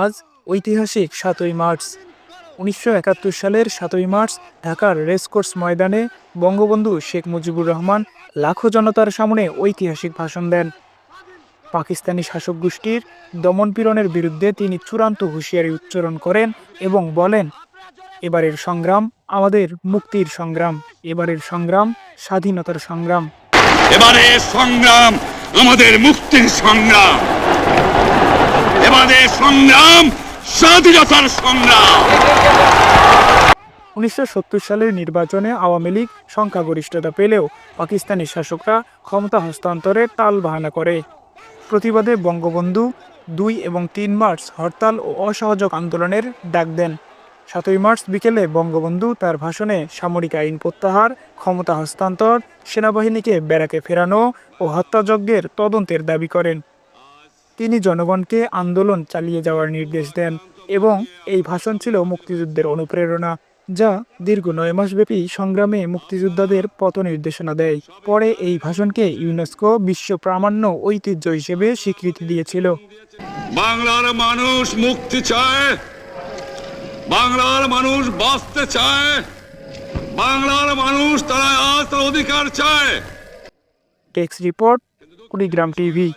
আজ ঐতিহাসিক সাতই মার্চ। উনিশশো একাত্তর সালের সাতই মার্চ ঢাকার রেসকোর্স ময়দানে বঙ্গবন্ধু শেখ মুজিবুর রহমান লাখো জনতার সামনে ঐতিহাসিক ভাষণ দেন। পাকিস্তানি শাসক গোষ্ঠীর দমনপীড়নের বিরুদ্ধে তিনি চূড়ান্ত হুঁশিয়ারি উচ্চারণ করেন এবং বলেন, এবারের সংগ্রাম আমাদের মুক্তির সংগ্রাম, এবারের সংগ্রাম স্বাধীনতার সংগ্রাম। এবারে সংগ্রাম আমাদের মুক্তির সংগ্রাম। সংগ্রাম, স্বাধীনতার সংগ্রাম। উনিশশো সত্তর সালের নির্বাচনে আওয়ামী লীগ সংখ্যাগরিষ্ঠতা পেলেও পাকিস্তানি শাসকরা ক্ষমতা হস্তান্তরে তাল বাহানা করে। প্রতিবাদে বঙ্গবন্ধু দুই এবং তিন মার্চ হরতাল ও অসহযোগ আন্দোলনের ডাক দেন। সাতই মার্চ বিকেলে বঙ্গবন্ধু তার ভাষণে সামরিক আইন প্রত্যাহার, ক্ষমতা হস্তান্তর, সেনাবাহিনীকে ব্যারাকে ফেরানো ও হত্যাযজ্ঞের তদন্তের দাবি করেন। তিনি জনগণকে আন্দোলন চালিয়ে যাওয়ার নির্দেশ দেন এবং এই ভাষণ ছিল মুক্তিযুদ্ধের অনুপ্রেরণা যা দীর্ঘ নয় মাসব্যাপী সংগ্রামে মুক্তিযোদ্ধাদের পথ নির্দেশনা দেয়। পরে এই ভাষণকে ইউনেস্কো বিশ্ব প্রামাণ্য ঐতিহ্য হিসেবে স্বীকৃতি দিয়েছিল। বাংলার মানুষ মুক্তি চায় বাংলার মানুষ বাঁচতে চায় বাংলার মানুষ তারা আজ অধিকার চায়। Text report Kurigram TV